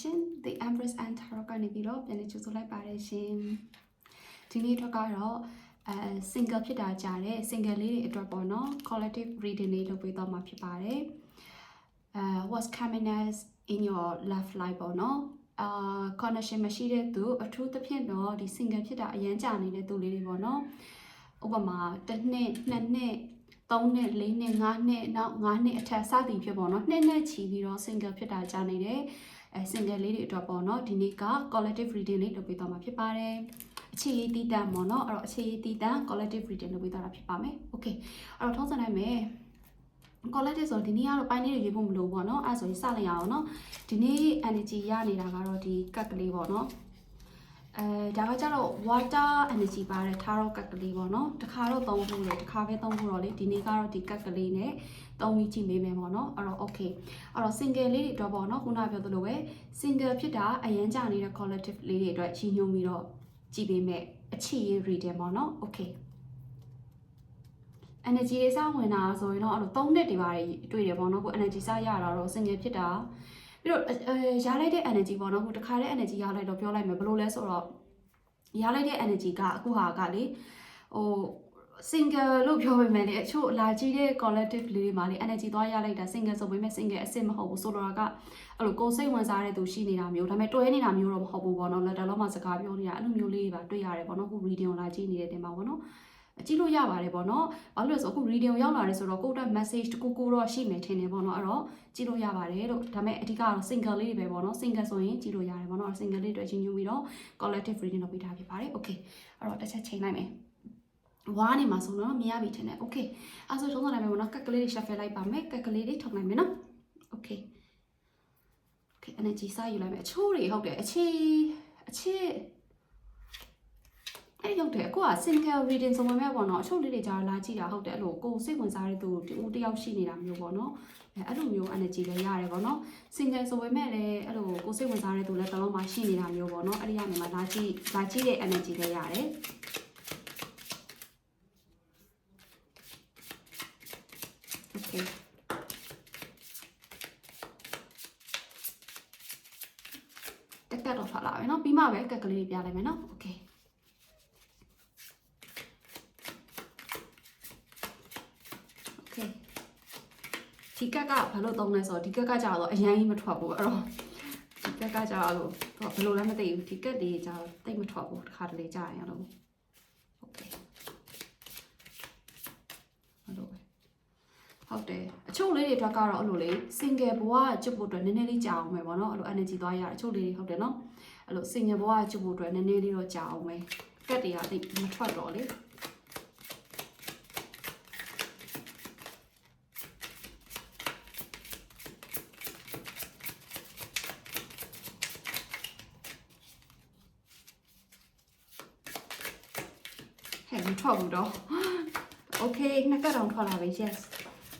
ရှင် The Empress and Tarot ကနေပြီးတော့ပြန်လည်ကြိုဆိုလိုက်ပါတယ်ရှင်ဒီနေ့အတွက်ကတော့အဲ single ဖြစ်တာကြားတဲ့ single လေးတွေအတွက်ပေါ့နော် collective reading လေးလုပ်ပေးတော့မှာဖြစ်ပါတယ်အဲ what's coming as in your love life ပေါ့နော်အာ connection မရှိတဲ့သူအထူးသဖြင့်တော့ဒီ single ဖြစ်တာအရန်ကြာနေတဲ့သူလေးတွေပေါ့နော်ဥပမာတစ်နှစ်နှစ်နှစ်3နှစ်4နှစ်5နှစ်နောက်5နှစ်အထက်စသည်ဖြစ်ပေါ့နော်နှစ်နဲ့ချီပြီးတော့ single ဖြစ်တာကြာနေတယ် အဲ single လေးတွေအတွက်ပေါ့နော်ဒီနေ့က collective reading လေးလုပ်ပေးသွားမှာဖြစ်ပါတယ်အခြေရေးတီးတန့်ပေါ့နော်အဲ့တော့အခြေရေးတီးတန့် collective reading လုပ်ပေးသွားတာဖြစ်ပါမယ် okay အဲ့တော့ထုံးစံနိုင်မယ် collective ဆိုဒီနေ့ကတော့ပိုင်းလေးတွေရေးဖို့မလိုဘူးပေါ့နော်အဲ့ဒါဆိုရင်စလိုက်ရအောင်နော်ဒီနေ့ energy ရနေတာကတော့ဒီကတ်ကလေးပေါ့နော် အဲဒါကကြတော့ water energy ပါတဲ့ tarot ကတ်ကလေးပေါ့နော်တခါတော့သုံးဖို့လေတခါပဲသုံးဖို့တော့လေဒီနေ့ကတော့ဒီကတ်ကလေးနဲ့သုံးပြီးကြည့်မေးမယ်ပေါ့နော်အဲ့တော့ okay အဲ့တော့ single လေးတွေတော့ပေါ့နော်ခုနပြောသလိုပဲ single ဖြစ်တာအရန်ကြနေတဲ့ collective လေးတွေအတွက်ကြီးညွှန်းပြီးတော့ကြည့်ပေးမယ်အခြေရေး reading ပေါ့နော် okay energy တွေစဝင်တာဆိုရင်တော့အဲ့လို၃နှစ်တွေပါတယ်တွေ့တယ်ပေါ့နော်ကို energy စရတာတော့ single ဖြစ်တာပြီးတော့အဲရလိုက်တဲ့ energy ပေါ့နော်ကိုတခါတဲ့ energy ရလိုက်တော့ပြောလိုက်မယ်ဘယ်လိုလဲဆိုတော့ ရလိုက်တဲ့ energy ကအခုဟာကလေဟို single လို့ပြောပေမဲ့လေအချို့လာကြည့်တဲ့ collective လေးတွေမှာလေ energy သွားရလိုက်တာ single ဆိုပေမဲ့ single အစ်စ်မဟုတ်ဘူးဆိုတော့ကအဲ့လိုကိုယ်စိတ်ဝင်စားတဲ့သူရှိနေတာမျိုးဒါပေမဲ့တွဲနေတာမျိုးတော့မဟုတ်ဘူးပေါ့နော်လက်တလုံးမှာစကားပြောနေတာအဲ့လိုမျိုးလေးတွေပါတွေ့ရတယ်ပေါ့နော်ခု reading ကိုလာကြည့်နေတဲ့တင်ပါပေါ့နော် ကြည့်လို့ရပါတယ်ပေါ့နော်။ဘာလို့လဲဆိုအခု reading ကိုရောက်လာတယ်ဆိုတော့ကိုယ့်အတွက် message တကူကူတော့ရှိမယ်ထင်တယ်ပေါ့နော်။အဲ့တော့ကြည့်လို့ရပါတယ်လို့ဒါပေမဲ့အဓိကတော့ single လေးတွေပဲပေါ့နော်။ single ဆိုရင်ကြည့်လို့ရတယ်ပေါ့နော်။ single လေးတွေချင်းညူပြီးတော့ collective reading လုပ်ပေးထားဖြစ်ပါတယ်။ okay အဲ့တော့တစ်ချက်ချိန်လိုက်မယ်။ဝါးနေမှာဆိုတော့မြင်ရပြီထင်တယ်။ okay အဲ့ဆိုထုံးစံနိုင်မယ်ပေါ့နော်။ကက်ကလေးတွေ shuffle လိုက်ပါမယ်။ကက်ကလေးတွေထုတ်လိုက်မယ်နော်။ okay okay energy စယူလိုက်မယ်။အချိုးတွေဟုတ်တယ်။အခြေအခြေ အဲ့ဟုတ်တယ်အခုက single reading ဆိုမှမဲ့ပေါ့နော်အချို့လေးတွေကြာလာကြည့်တာဟုတ်တယ်အဲ့လိုကိုယ်စိတ်ဝင်စားတဲ့သူတူတယောက်ရှိနေတာမျိုးပေါ့နော်အဲအဲ့လိုမျိုး energy လည်းရတယ်ပေါ့နော် single ဆိုပေမဲ့လည်းအဲ့လိုကိုယ်စိတ်ဝင်စားတဲ့သူလည်းတစ်လုံးမှရှိနေတာမျိုးပေါ့နော်အဲ့ဒီကနေမှလာကြည့်လာကြည့်တဲ့ energy လည်းရတယ် okay တက်တက်တော့ထွက်လာပြီเนาะပြီးမှပဲကက်ကလေးပြလိုက်မယ်เนาะ okay okay ဒီကက်ကဘာလို့သုံးလဲဆိုတော့ဒီကက်ကကြာတော့အရင်ကြီးမထွက်ဘူးအဲ့တော့ဒီကက်ကကြာတော့ဘယ်လိုလဲမသိဘူးဒီကက်တွေကြာတော့တိတ်မထွက်ဘူးတစ်ခါတလေကြာရင်အဲ့လို okay အဲ့လိုပဲဟုတ်တယ်အချို့လေးတွေအတွက်ကတော့အဲ့လိုလေ single ဘဝကျွတ်ဖို့အတွက်နည်းနည်းလေးကြာအောင်ပဲပေါ့နော်အဲ့လို energy သွားရအချို့လေးတွေဟုတ်တယ်နော်အဲ့လို single ဘဝကျွတ်ဖို့အတွက်နည်းနည်းလေးတော့ကြာအောင်ပဲကက်တွေကတိတ်မထွက်တော့လေ ဟဲ့မ ထွက်ဘူးတော့ okay နှစ်ကတ်တောင်ထွက်လာပြီ yes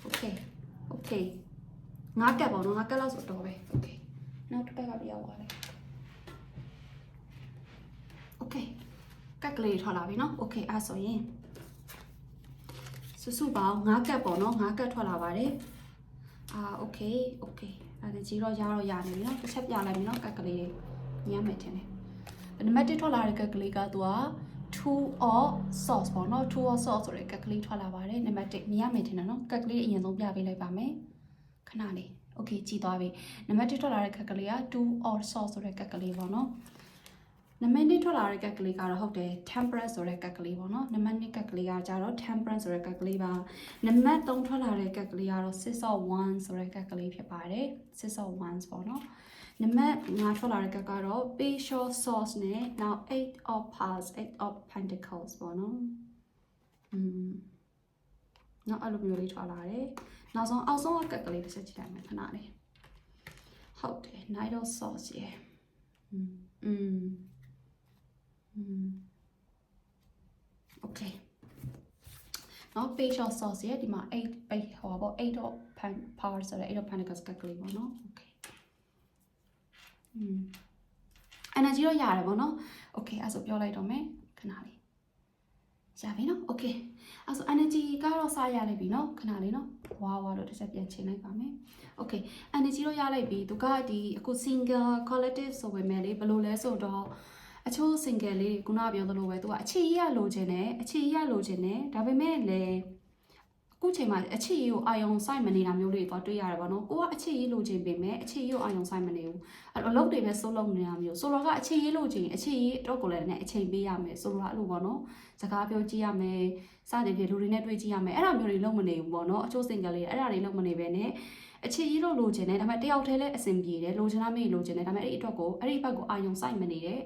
okay okay ငါးကတ်ပေါ့နော်ငါးကတ်လောက်ဆိုတော့ပဲ okay နောက်တစ်ပတ်ကပြောင်းသွားတယ် okay ကတ်ကလေးထွက်လာပြီနော် okay အဲ့ဆိုရင်စုစုပေါင်းငါးကတ်ပေါ့နော်ငါးကတ်ထွက်လာပါတယ်အာ okay okay အဲ့ဒါကြီးတော့ရတော့ရနေပြီနော်တစ်ချက်ပြလိုက်ပြီနော်ကတ်ကလေးညမ်းမယ်ထင်တယ်နံပါတ်1ထွက်လာတဲ့ကတ်ကလေးကသူက two or sauce ပေါ့နော် two or sauce ဆိုတဲ့ကက်ကလေးထွက်လာပါတယ်နံပါတ်1မြင်ရမယ်ထင်တယ်နော်ကက်ကလေးအရင်ဆုံးပြပေးလိုက်ပါမယ်ခဏလေး okay ကြည်သွားပြီနံပါတ်1ထွက်လာတဲ့ကက်ကလေးက two or sauce ဆိုတဲ့ကက်ကလေးပေါ့နော်နံပါတ်2ထွက်လာတဲ့ကက်ကလေးကတော့ဟုတ်တယ် temperance ဆိုတဲ့ကက်ကလေးပေါ့နော်နံပါတ်2ကက်ကလေးကကြတော့ temperance ဆိုတဲ့ကက်ကလေးပါနံပါတ်3ထွက်လာတဲ့ကက်ကလေးကတော့ six of wands ဆိုတဲ့ကက်ကလေးဖြစ်ပါတယ် six of wands ပေါ့နော် နံပါတ်5ထွက်လာတဲ့ကက်ကတော့ Patial Sauce နဲ့နောက် eight of Pass eight of Pentacles ပေါ့နော်။อืมနောက်အဲ့လိုမျိုးလေးထွက်လာတယ်။နောက်ဆုံးအောက်ဆုံးကက်ကလေးတစ်ချက်ကြည့်လိုက်မယ်ခဏလေး။ဟုတ်တယ် Night of Sauce ရဲ့။อืมอืมอืม Okay နော် Patial Sauce ရဲ့ဒီမှာ8 8ဟောပေါ့8 of Power ဆိုတဲ့8 of Pentacles ကက်ကလေးပေါ့နော်။ Okay อืม energy တော့ရတယ်ပေါ့နော် okay အဲ့ဆိုပြောလိုက်တော့မယ်ခဏလေးရပြီနော် okay အဲ့ဆို energy ကတော့စရလိုက်ပြီနော်ခဏလေးနော်ဝါဝါတော့တစ်ချက်ပြန်ချိန်လိုက်ပါမယ် okay energy တော့ရလိုက်ပြီသူကဒီအခု single collective ဆိုပေမဲ့လေဘယ်လိုလဲဆိုတော့အချို့ single လေးခုနကပြောသလိုပဲသူကအခြေကြီးရလိုချင်တယ်အခြေကြီးရလိုချင်တယ်ဒါပေမဲ့လေအ ခုချိန်မှာအခြေကြီးကိုအာယုံစိုက်မနေတာမျိုးလေးတွေတော့တွေ့ရတယ်ပေါ့နော်ကိုကအခြေကြီးလိုချင်ပေမဲ့အခြေကြီးကိုအာယုံစိုက်မနေဘူးအဲ့တော့အလုပ်တွေပဲစိုးလုံးနေတာမျိုးဆိုတော့ကအခြေကြီးလိုချင်အခြေကြီးတော့ကိုလည်းနဲ့အချိန်ပေးရမယ်ဆိုတော့အဲ့လိုပေါ့နော်စကားပြောကြည့်ရမယ်စသည်ဖြင့်လူတွေနဲ့တွေ့ကြည့်ရမယ်အဲ့ဒါမျိုးတွေလုံးမနေဘူးပေါ့နော်အချို့ single လေးအဲ့ဒါတွေလုံးမနေပဲနဲ့အခြေကြီးလို့လိုချင်တယ်ဒါပေမဲ့တယောက်တည်းလည်းအဆင်ပြေတယ်လိုချင်တာမေးလိုချင်တယ်ဒါပေမဲ့အဲ့ဒီအတွက်ကိုအဲ့ဒီဘက်ကိုအာယုံစိုက်မနေတဲ့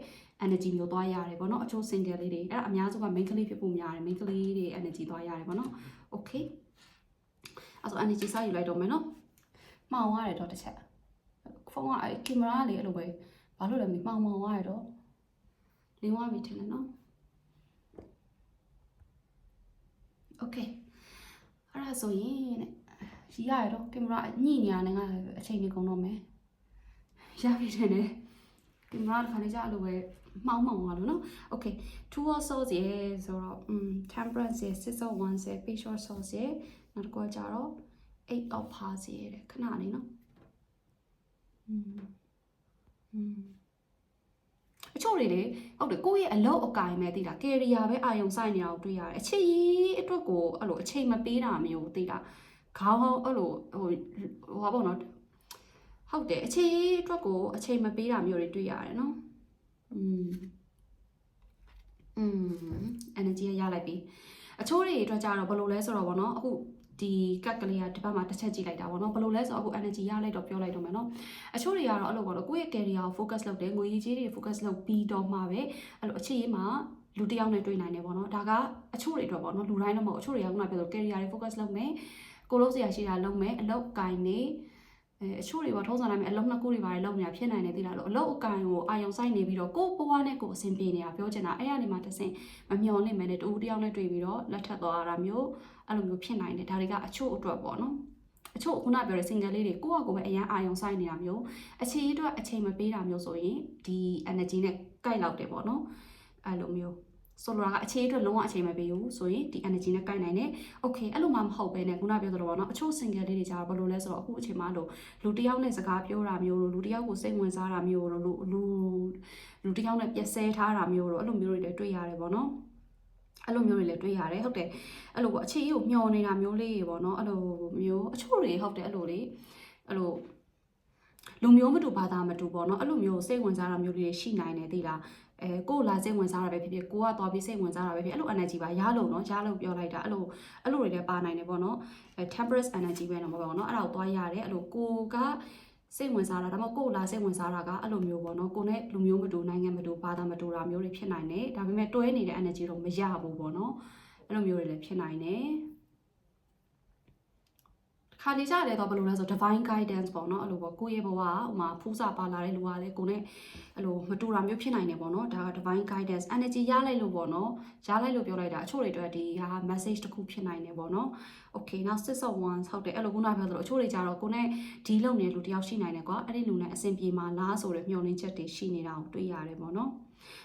energy မျိုးသွားရတယ်ပေါ့နော်အချို့ single လေးတွေအဲ့ဒါအများစုက main ကလေးဖြစ်ဖို့များတယ် main ကလေးတွေ energy သွားရတယ်ပေါ့နော် okay အဲ့ဆို energy စယူလိုက်တော့မယ်နော်မှောင်ရတယ်တော့တစ်ချက်ဖုန်းကအဲ့ကင်မရာလေးအဲ့လိုပဲဘာလို့လဲမမှောင်မှောင်ရတယ်တော့လင်းသွားပြီထင်တယ်နော် okay အဲ့ဒါဆိုရင်တဲ့ရီရရတော့ကင်မရာညှိနေရတယ်ငါအချိန်ကြီးကုန်တော့မယ်ရပြီထင်တယ်ကင်မရာတစ်ခါလေးကြာအဲ့လိုပဲမှောင်မှောင်သွားလို့နော် okay two or source ရေဆိုတော့ um temperance ရေ601ရေ facial source ရေ နောက်တစ်ခုကကြတော့8 of pass ရေတဲ့ခဏလေးနော် um um အချို့တွေလေဟုတ်တယ်ကိုယ့်ရဲ့အလုပ်အကင်ပဲသိတာကယ်ရီယာပဲအာယုံဆိုင်နေတာကိုတွေ့ရတယ်အချိန်ကြီးအတွက်ကိုအဲ့လိုအချိန်မပေးတာမျိုးသိတာခေါင်းအဲ့လိုဟိုဟောပေါ့နော်ဟုတ်တယ်အချိန်ကြီးအတွက်ကိုအချိန်မပေးတာမျိုးတွေတွေ့ရတယ်နော်อืมอืม energy ရလိုက်ပြီအချို့တွေအတွက်ကြတော့ဘယ်လိုလဲဆိုတော့ဗောနော်အခု ဒီကက်ကလေးကဒီဘက်မှာတစ်ချက်ကြည့်လိုက်တာဗောနော်ဘယ်လိုလဲဆိုတော့အခု energy ရလိုက်တော့ပြောလိုက်တော့မယ်နော်အချို့တွေကတော့အဲ့လိုဗောနော်ကိုယ့်ရဲ့ career ကို focus လုပ်တယ်ငွေကြီးတွေ focus လုပ်ပြီးတော့မှပဲအဲ့လိုအခြေရေးမှာလူတစ်ယောက်နဲ့တွေ့နိုင်တယ်ဗောနော်ဒါကအချို့တွေအတွက်ဗောနော်လူတိုင်းတော့မဟုတ်အချို့တွေကခုနပြောလို့ career တွေ focus လုပ်မယ်ကိုလို့စရာရှိတာလုပ်မယ်အလုပ်ကင်နေ အဲအချို့တွေပေါ့ထုံးစံတိုင်းအလုံးနှစ်ခုတွေပါတယ်လုပ်နေတာဖြစ်နိုင်တယ်သိလားလို့အလုပ်အကင်ကိုအာယုံဆိုင်နေပြီးတော့ကိုယ်ဘဝနဲ့ကိုယ်အဆင်ပြေနေတာပြောချင်တာအဲ့ရနေမှာတစ်ဆင့်မမျော်လင့်မယ်နဲ့တူတယောက်နဲ့တွေ့ပြီးတော့လက်ထပ်သွားတာမျိုးအဲ့လိုမျိုးဖြစ်နိုင်တယ်ဒါတွေကအချို့အတွက်ပေါ့နော်အချို့ခုနပြောတဲ့ single လေးတွေကိုယ့်အကိုပဲအရန်အာယုံဆိုင်နေတာမျိုးအခြေအတွက်အချိန်မပေးတာမျိုးဆိုရင်ဒီ energy နဲ့ကိုက်လောက်တယ်ပေါ့နော်အဲ့လိုမျိုး ဆိုလိုတာကအခြေအတွက်လုံးဝအချိန်မပေးဘူးဆိုရင်ဒီ energy နဲ့ကိုက်နိုင်တယ်။ Okay အဲ့လိုမှမဟုတ်ပဲねခုနပြောသလိုပေါ့နော်အချို့ single လေးတွေကြာတော့ဘယ်လိုလဲဆိုတော့အခုအချိန်မှလို့လူတစ်ယောက်နဲ့စကားပြောတာမျိုးလို့လူတစ်ယောက်ကိုစိတ်ဝင်စားတာမျိုးလို့လူလူလူတစ်ယောက်နဲ့ပြက်ဆဲထားတာမျိုးလို့အဲ့လိုမျိုးတွေလည်းတွေ့ရတယ်ပေါ့နော်။အဲ့လိုမျိုးတွေလည်းတွေ့ရတယ်ဟုတ်တယ်အဲ့လိုပေါ့အခြေကြီးကိုမျောနေတာမျိုးလေးတွေပေါ့နော်အဲ့လိုမျိုးအချို့တွေဟုတ်တယ်အဲ့လိုလေအဲ့လိုလူမျိုးမတူဘာသာမတူပေါ့နော်အဲ့လိုမျိုးစိတ်ဝင်စားတာမျိုးလေးတွေရှိနိုင်တယ်သိလား အဲကိုယ်လာစိတ်ဝင်စားတာပဲဖြစ်ဖြစ်ကိုကသွားပြီးစိတ်ဝင်စားတာပဲဖြစ်အဲ့လို energy ပါရလို့နော်ရလို့ပြောလိုက်တာအဲ့လိုအဲ့လိုတွေလည်းပါနိုင်တယ်ပေါ့နော်အဲ temperance energy ပဲတော့မပေါ့နော်အဲ့ဒါကိုသွားရတယ်အဲ့လိုကိုကစိတ်ဝင်စားတာဒါမှမဟုတ်ကိုယ်လာစိတ်ဝင်စားတာကအဲ့လိုမျိုးပေါ့နော်ကိုနဲ့လူမျိုးမတူနိုင်ငံမတူဘာသာမတူတာမျိုးတွေဖြစ်နိုင်တယ်ဒါပေမဲ့တွဲနေတဲ့ energy တော့မရဘူးပေါ့နော်အဲ့လိုမျိုးတွေလည်းဖြစ်နိုင်တယ် ခါလေးကြတယ်တော့ဘယ်လိုလဲဆို divine guidance ပေါ့နော်အဲ့လိုပေါ့ကိုယ့်ရဲ့ဘဝကဟိုမှာဖူးစာပါလာတဲ့လူကလည်းကိုနဲ့အဲ့လိုမတူတာမျိုးဖြစ်နိုင်တယ်ပေါ့နော်ဒါက divine guidance energy ရလိုက်လို့ပေါ့နော်ရလိုက်လို့ပြောလိုက်တာအချို့တွေအတွက်ဒီဟာ message တစ်ခုဖြစ်နိုင်တယ်ပေါ့နော် okay now 6 of wands ဟုတ်တယ်အဲ့လိုခုနပြောသလိုအချို့တွေကြတော့ကိုနဲ့ဒီလုံနေတဲ့လူတယောက်ရှိနိုင်တယ်ကွာအဲ့ဒီလူနဲ့အဆင်ပြေမှာလားဆိုတဲ့မျှော်လင့်ချက်တွေရှိနေတာကိုတွေ့ရတယ်ပေါ့နော်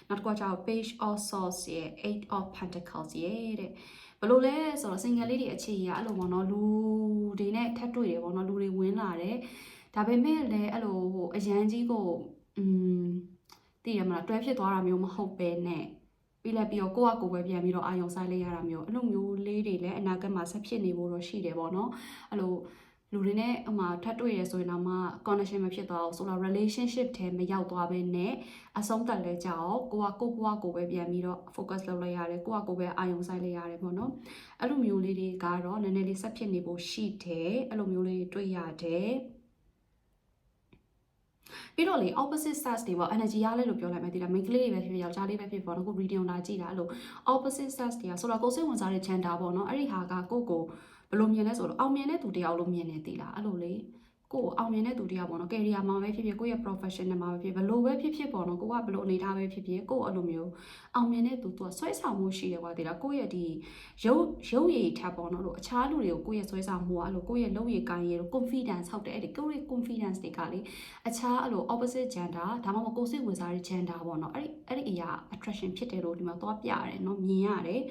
နောက်တစ်ခုကကျတော့ page of swords ရဲ့ eight of pentacles ရဲ့တဲ့ ဘလို့လဲဆိုတော့ single လေးတွေအခြေကြီးအဲ့လိုပေါ့နော်လူတွေနဲ့ထပ်တွေ့တယ်ပေါ့နော်လူတွေဝင်လာတယ်ဒါပေမဲ့လည်းအဲ့လိုဟိုအရန်ကြီးကိုอืมသိရမလားတွဲဖြစ်သွားတာမျိုးမဟုတ်ပဲနဲ့ပြီးလဲပြီးတော့ကိုယ့်အကိုပဲပြန်ပြီးတော့အာယုံဆိုင်လိုက်ရတာမျိုးအဲ့လိုမျိုးလေးတွေလည်းအနာဂတ်မှာဆက်ဖြစ်နေဖို့တော့ရှိတယ်ပေါ့နော်အဲ့လို လူတွေနဲ့ဟိုမှာထပ်တွေ့ရဆိုရင်တော့မှ connection မဖြစ်သွားအောင်ဆိုတော့ relationship ထဲမရောက်သွားဘဲနဲ့အဆုံးသတ်လဲကြအောင်ကိုကကိုဘွားကိုပဲပြန်ပြီးတော့ focus လုပ်လိုက်ရတယ်ကိုကကိုပဲအာယုံဆိုင်လိုက်ရတယ်ပေါ့နော်အဲ့လိုမျိုးလေးတွေကတော့နည်းနည်းလေးဆက်ဖြစ်နေဖို့ရှိတယ်အဲ့လိုမျိုးလေးတွေ့ရတယ်ပြီးတော့လေ opposite sex တွေပေါ့ energy ရလဲလို့ပြောလိုက်မယ်ဒီလား main ကလေးတွေပဲဖြစ်ဖြစ်ယောက်ျားလေးပဲဖြစ်ဖြစ်ပေါ့နော်ကို reading လာကြည့်တာအဲ့လို opposite sex တွေကဆိုတော့ကိုစိတ်ဝင်စားတဲ့ gender ပေါ့နော်အဲ့ဒီဟာကကိုကို ဘယ်လိုမြင်လဲဆိုတော့အောင်မြင်တဲ့သူတယောက်လို့မြင်နေသေးလားအဲ့လိုလေကိုကိုအောင်မြင်တဲ့သူတယောက်ပေါ့နော် career မှာပဲဖြစ်ဖြစ်ကိုရဲ့ professional မှာပဲဖြစ်ဘယ်လိုပဲဖြစ်ဖြစ်ပေါ့နော်ကိုကဘယ်လိုအနေထားပဲဖြစ်ဖြစ်ကိုအဲ့လိုမျိုးအောင်မြင်တဲ့သူသူကဆွဲဆောင်မှုရှိတယ်ကွာဒီလားကိုရဲ့ဒီရုပ်ရုပ်ရည်ထပ်ပေါ့နော်လို့အခြားလူတွေကိုကိုရဲ့ဆွဲဆောင်မှုကအဲ့လိုကိုရဲ့လုံရည်ကိုင်းရည်လို့ confidence ဟုတ်တယ်အဲ့ဒီကိုရဲ့ confidence တွေကလေအခြားအဲ့လို opposite gender ဒါမှမဟုတ်ကိုစိတ်ဝင်စားတဲ့ gender ပေါ့နော်အဲ့ဒီအဲ့ဒီအရာ attraction ဖြစ်တယ်လို့ဒီမှာသွားပြရတယ်နော်မြင်ရတယ်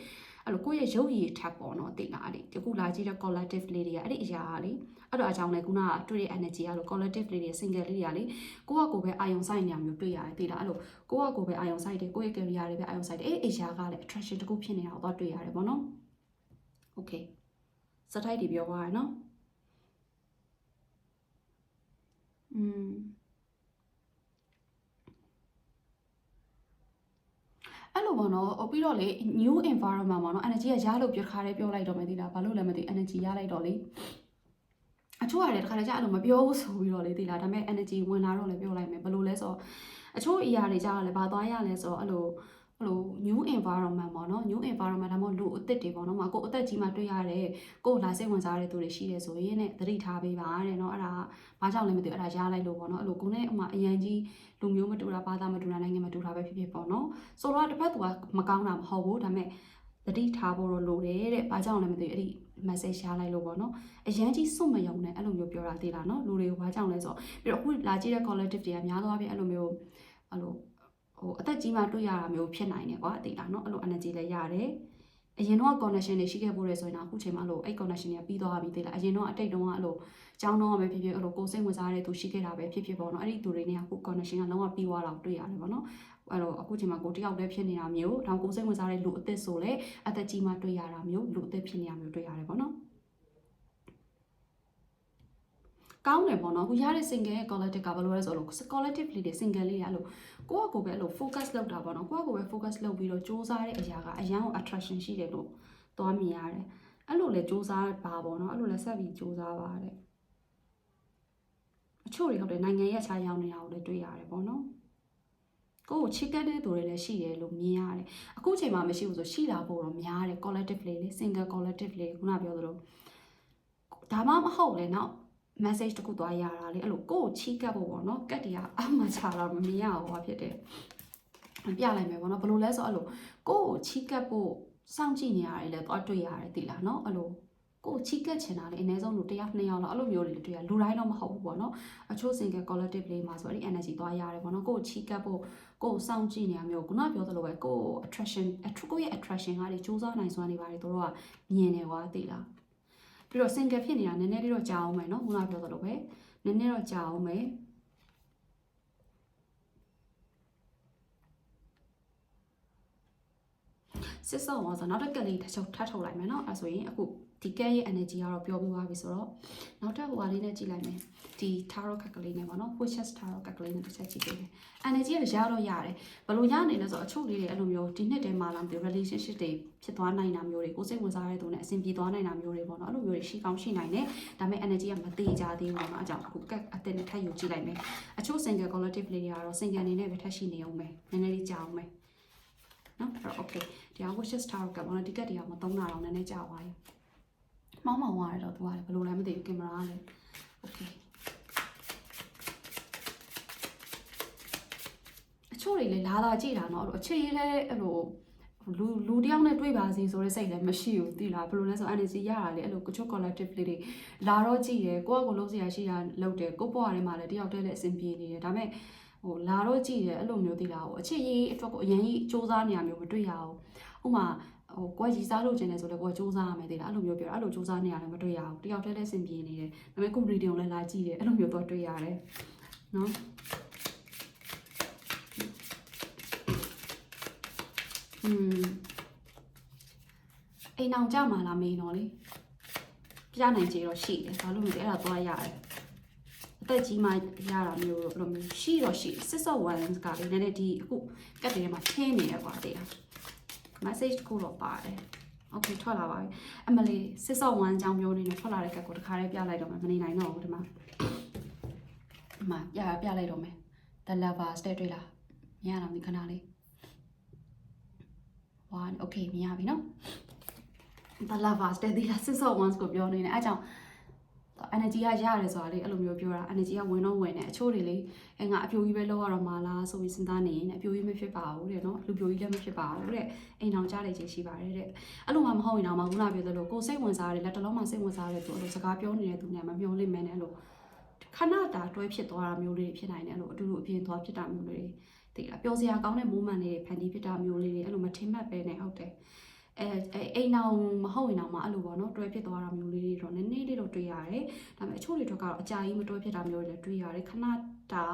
အဲ့လိုကိုယ့်ရဲ့ရုပ်ရည်ထပ်ပေါ့နော်တိလားအဲ့ဒီဒီခုလာကြည့်တဲ့ collective လေးတွေကအဲ့ဒီအရာကလေအဲ့တော့အကြောင်းလဲခုနကတွေ့တဲ့ energy ကလို့ collective လေးတွေ single လေးတွေကလေကိုယ့်ကကိုယ်ပဲအာယုံဆိုင်နေရမျိုးတွေ့ရတယ်တိလားအဲ့လိုကိုယ့်ကကိုယ်ပဲအာယုံဆိုင်တယ်ကိုယ့်ရဲ့ career တွေပဲအာယုံဆိုင်တယ်အဲ့ဒီအရာကလည်း attraction တစ်ခုဖြစ်နေတာကိုတော့တွေ့ရတယ်ပေါ့နော် okay စတိုက်တွေပြောသွားရနော်อืม အဲ့လိုပေါ့နော်ဟိုပြီးတော့လေ new environment ပေါ့နော် energy ကရလို့ပြခါလေးပြောလိုက်တော့မယ်ဒီလားဘာလို့လဲမသိ energy ရလိုက်တော့လေအချို့ရတယ်တခါတည်းကျအဲ့လိုမပြောဘူးဆိုပြီးတော့လေဒီလားဒါပေမဲ့ energy ဝင်လာတော့လည်းပြောလိုက်မယ်ဘယ်လိုလဲဆိုတော့အချို့အရာတွေကြာတော့လေဘာသွားရလဲဆိုတော့အဲ့လို အဲ့လို new environment ပေါ့နော် new environment ဒါမှမဟုတ်လူအသစ်တွေပေါ့နော်မကိုအသက်ကြီးမှတွေ့ရတယ်ကိုလာစိတ်ဝင်စားတဲ့သူတွေရှိတယ်ဆိုရင်နဲ့သတိထားပေးပါတဲ့နော်အဲ့ဒါဘာကြောင့်လဲမသိဘူးအဲ့ဒါရလိုက်လို့ပေါ့နော်အဲ့လိုကိုနဲ့ဥမာအရန်ကြီးလူမျိုးမတူတာဘာသာမတူတာနိုင်ငံမတူတာပဲဖြစ်ဖြစ်ပေါ့နော်ဆိုတော့တစ်ဖက်သူကမကောင်းတာမဟုတ်ဘူးဒါပေမဲ့သတိထားဖို့တော့လိုတယ်တဲ့ဘာကြောင့်လဲမသိဘူးအဲ့ဒီ message ရှားလိုက်လို့ပေါ့နော်အရန်ကြီးစွန့်မယုံနဲ့အဲ့လိုမျိုးပြောတာသိလားနော်လူတွေကိုဘာကြောင့်လဲဆိုတော့ပြီးတော့အခုလာကြည့်တဲ့ collective တွေကများသောအားဖြင့်အဲ့လိုမျိုးအဲ့လို ဟိုအသက်ကြီးမှတွေ့ရတာမျိုးဖြစ်နိုင်တယ်ကွာသိလားနော်အဲ့လို energy လည်းရတယ်အရင်တော့ connection တွေရှိခဲ့ဖို့ရဆိုရင်တော့အခုချိန်မှလို့အဲ့ connection တွေကပြီးသွားပြီသိလားအရင်တော့အတိတ်တုန်းကအဲ့လိုကျောင်းတော့ပဲဖြစ်ဖြစ်အဲ့လိုကိုယ်စိတ်ဝင်စားတဲ့သူရှိခဲ့တာပဲဖြစ်ဖြစ်ပေါ့နော်အဲ့ဒီသူတွေနဲ့အခု connection ကလုံးဝပြီးသွားတာကိုတွေ့ရတယ်ပေါ့နော်အဲ့တော့အခုချိန်မှာကိုတယောက်တည်းဖြစ်နေတာမျိုးဒါကိုယ်စိတ်ဝင်စားတဲ့လူအသစ်ဆိုလဲအသက်ကြီးမှတွေ့ရတာမျိုးလူအသစ်ဖြစ်နေတာမျိုးတွေ့ရတယ်ပေါ့နော် ကောင်းတယ်ပေါ့နော်အခုရတဲ့ single ရဲ့ collective ကဘယ်လိုလဲဆိုတော့ collective လေးတွေ single လေးတွေအဲ့လိုကိုယ့်အကိုပဲအဲ့လို focus လုပ်တာပေါ့နော်ကိုယ့်အကိုပဲ focus လုပ်ပြီးတော့စူးစမ်းတဲ့အရာကအရန်ကို attraction ရှိတယ်လို့သွားမြင်ရတယ်အဲ့လိုလဲစူးစမ်းပါပေါ့နော်အဲ့လိုလဲဆက်ပြီးစူးစမ်းပါတဲ့အချို့တွေဟုတ်တယ်နိုင်ငံရဲ့ခြားရောက်နေတာကိုလည်းတွေ့ရတယ်ပေါ့နော်ကိုယ်ချစ်ကတဲ့သူတွေလည်းရှိတယ်လို့မြင်ရတယ်အခုချိန်မှာမရှိဘူးဆိုရှိလာဖို့တော့များတယ် collective လေးလေ single collective လေးခုနပြောသလိုဒါမှမဟုတ်လေနော် message တခုသွားရတာလေအဲ့လိုကိုယ်ချီးကပ်ဖို့ပေါ့နော်ကတ်တရားအမှချလာမမြင်ရဘူးဘာဖြစ်တယ်ပြလိုက်မယ်ပေါ့နော်ဘယ်လိုလဲဆိုအဲ့လိုကိုယ်ချီးကပ်ဖို့စောင့်ကြည့်နေရတယ်လေတော့တွေ့ရတယ်တိလားနော်အဲ့လိုကိုယ်ချီးကပ်ချင်တာလေအနည်းဆုံးလူတစ်ယောက်နှစ်ယောက်လောက်အဲ့လိုမျိုးတွေတွေ့ရလူတိုင်းတော့မဟုတ်ဘူးပေါ့နော်အချို့ single collective လေးမှာဆိုအဲ့ဒီ energy သွားရတယ်ပေါ့နော်ကိုယ်ချီးကပ်ဖို့ကိုယ်စောင့်ကြည့်နေရမျိုးခုနပြောသလိုပဲကိုယ် attraction ကိုယ့်ရဲ့ attraction ကလေစူးစမ်းနိုင်စွမ်းနေပါတယ်တို့ကမြင်နေွားသိလား ပြီးတော့ single ဖြစ်နေတာနည်းနည်းလေးတော့ကြာအောင်မယ်နော်ခုနပြောသလိုပဲနည်းနည်းတော့ကြာအောင်မယ် စစ်စောအောင်ဆိုနောက်တစ်ကက်လေးတစ်ချုပ်ထပ်ထုတ်လိုက်မယ်เนาะအဲဆိုရင်အခုဒီကက်ရဲ့ energy ကတော့ပြောပြသွားပြီဆိုတော့နောက်ထပ်ဟိုဟာလေးနဲ့ကြည့်လိုက်မယ်ဒီ tarot card ကလေးနဲ့ပေါ့နော် witches tarot card ကလေးနဲ့တစ်ချက်ကြည့်ပေးမယ် energy ကရတော့ရတယ်ဘယ်လိုရနေလဲဆိုတော့အချို့လေးတွေအဲ့လိုမျိုးဒီနှစ်တည်းမှာလာမသိ relationship တွေဖြစ်သွားနိုင်တာမျိုးတွေကိုစိတ်ဝင်စားတဲ့သူနဲ့အဆင်ပြေသွားနိုင်တာမျိုးတွေပေါ့နော်အဲ့လိုမျိုးတွေရှိကောင်းရှိနိုင်တယ်ဒါပေမဲ့ energy ကမသေးကြသေးဘူးပေါ့နော်အကြောင်းအခုကက်အတက်နဲ့ထပ်ယူကြည့်လိုက်မယ်အချို့ single collective လေးတွေကတော့ single အနေနဲ့ပဲထပ်ရှိနေအောင်မယ်နည်းနည်းလေးကြာအောင်မယ် နော်အဲ့တော့ okay ဒီ wishes tarot ကပေါ့နော်ဒီကက်တွေကမသုံးတာတော့နည်းနည်းကြာသွားပြီမောင်းမောင်းသွားတယ်တော့သူကလည်းဘယ်လိုလဲမသိဘူးကင်မရာကလည်း okay အချို့တွေလည်းလာလာကြည့်တာเนาะအဲ့လိုအခြေရေးလဲအဲ့လိုလူလူတယောက်နဲ့တွေ့ပါစေဆိုတဲ့စိတ်လည်းမရှိဘူးသိလားဘယ်လိုလဲဆို energy ရတာလေအဲ့လိုကချို့ collective လေးတွေလာတော့ကြည့်ရယ်ကိုယ့်အကိုလုံးစရာရှိတာလုပ်တယ်ကိုယ့်ဘဝထဲမှာလည်းတယောက်တည်းလည်းအဆင်ပြေနေတယ်ဒါပေမဲ့ ဟိုလာတော့ကြည့်တယ်အဲ့လိုမျိုးသိလားဟိုအခြေရေးအတွက်ကိုအရင်ကြီးစူးစမ်းနေရမျိုးမတွေ့ရဘူးဥမာဟိုကိုယ်ကြီးစားလို့ကျင်တယ်ဆိုလည်းကိုယ်စူးစမ်းရမယ်သိလားအဲ့လိုမျိုးပြောအဲ့လိုစူးစမ်းနေရတယ်မတွေ့ရဘူးတယောက်တည်းလည်းအဆင်ပြေနေတယ်ဒါပေမဲ့ကို reading ကိုလည်းလာကြည့်တယ်အဲ့လိုမျိုးတော့တွေ့ရတယ်နော်อืมအိမ်အောင်ကြမှာလားမေးတော့လေပြနိုင်ကြတော့ရှိတယ်ဘာလို့လဲအဲ့ဒါသွားရတယ်အ သက်ကြီးမှရတာမျိုးတော့အဲ့လိုမျိုးရှိတော့ရှိစစ်စော့ဝမ်ကလည်းနည်းနည်းဒီအခုကတ်တယ်မှာထင်းနေရကွာတဲ့ message တခုတော့ပါတယ် okay ထွက်လာပါပြီအမလေးစစ်စော့ဝမ်အကြောင်းပြောနေတယ်ထွက်လာတဲ့ကတ်ကိုတခါလေးပြလိုက်တော့မယ်မနေနိုင်တော့ဘူးဒီမှာဒီမှာပြပြလိုက်တော့မယ် the lovers တဲ့တွေ့လားမြင်ရတာမခဏလေး one okay မြင်ရပြီနော် the lovers တဲ့ဒီလားစစ်စော့ ones ကိုပြောနေတယ်အဲကြောင့် energy ကရတယ်ဆိုတာလေအဲ့လိုမျိုးပြောတာ energy ကဝင်တော့ဝင်တယ်အချို့တွေလေအဲငါအပြိုကြီးပဲလောက်ရတော့မှာလားဆိုပြီးစဉ်းစားနေရင်အပြိုကြီးမဖြစ်ပါဘူးတဲ့နော်လူပြိုကြီးလည်းမဖြစ်ပါဘူးတဲ့အိမ်အောင်ကြားလိုက်ခြင်းရှိပါတယ်တဲ့အဲ့လိုမှမဟုတ်ရင်တော့မှခုနပြောသလိုကိုစိတ်ဝင်စားတယ်လက်တလုံးမှစိတ်ဝင်စားတယ်သူအဲ့လိုစကားပြောနေတဲ့သူနဲ့မမျောလိမ့်မယ်နဲ့အဲ့လိုခဏတာတွဲဖြစ်သွားတာမျိုးလေးဖြစ်နိုင်တယ်အဲ့လိုအတူတူအပြင်သွားဖြစ်တာမျိုးလေးသိလားပျော်စရာကောင်းတဲ့ moment လေးတွေဖန်တီးဖြစ်တာမျိုးလေးတွေအဲ့လိုမထင်မှတ်ပဲနဲ့ဟုတ်တယ် အဲအဲအိမ်အောင်မဟုတ်ရင်တော့မှအဲ့လိုပေါ့နော်တွဲဖြစ်သွားတာမျိုးလေးတွေတော့နည်းနည်းလေးတော့တွေ့ရတယ်ဒါပေမဲ့အချို့တွေတော့ကတော့အကြာကြီးမတွဲဖြစ်တာမျိုးတွေလည်းတွေ့ရတယ်ခဏတာ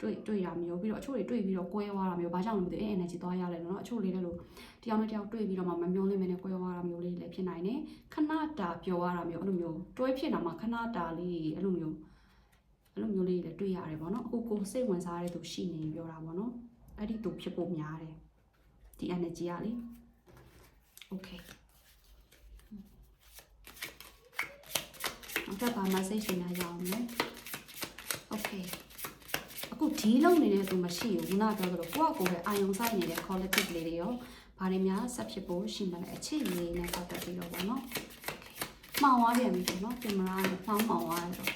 တွေ့တွေ့ရမျိုးပြီးတော့အချို့တွေတွေ့ပြီးတော့ကွဲသွားတာမျိုးဘာကြောင့်လဲမသိဘူးအဲ energy သွားရလဲနော်အချို့လေးလည်းလို့တယောက်နဲ့တယောက်တွေ့ပြီးတော့မှမမျောလိမ့်မယ်နဲ့ကွဲသွားတာမျိုးလေးလည်းဖြစ်နိုင်တယ်ခဏတာပျော်ရတာမျိုးအဲ့လိုမျိုးတွဲဖြစ်တာမှခဏတာလေးအဲ့လိုမျိုးအဲ့လိုမျိုးလေးလည်းတွေ့ရတယ်ပေါ့နော်အခုကိုစိတ်ဝင်စားတဲ့သူရှိနေပြောတာပေါ့နော်အဲ့ဒီသူဖြစ်ဖို့များတယ်ဒီ energy ကလေ okay နောက်ထပ်ဘာ message တွေများရအောင်လဲ okay အခုဒီလုံးနေတဲ့သူမရှိဘူးခုနကပြောသလိုကိုယ့်အကိုပဲအာယုံဆိုင်နေတဲ့ collective လေးတွေရောဘာတွေများဆက်ဖြစ်ဖို့ရှိမလဲအချစ်ရေးနဲ့ပတ်သက်ပြီးတော့ပေါ့နော် okay မှောင်သွားပြန်ပြီပေါ့နော်ကင်မရာနဲ့မှောင်မှောင်သွားတယ်တော့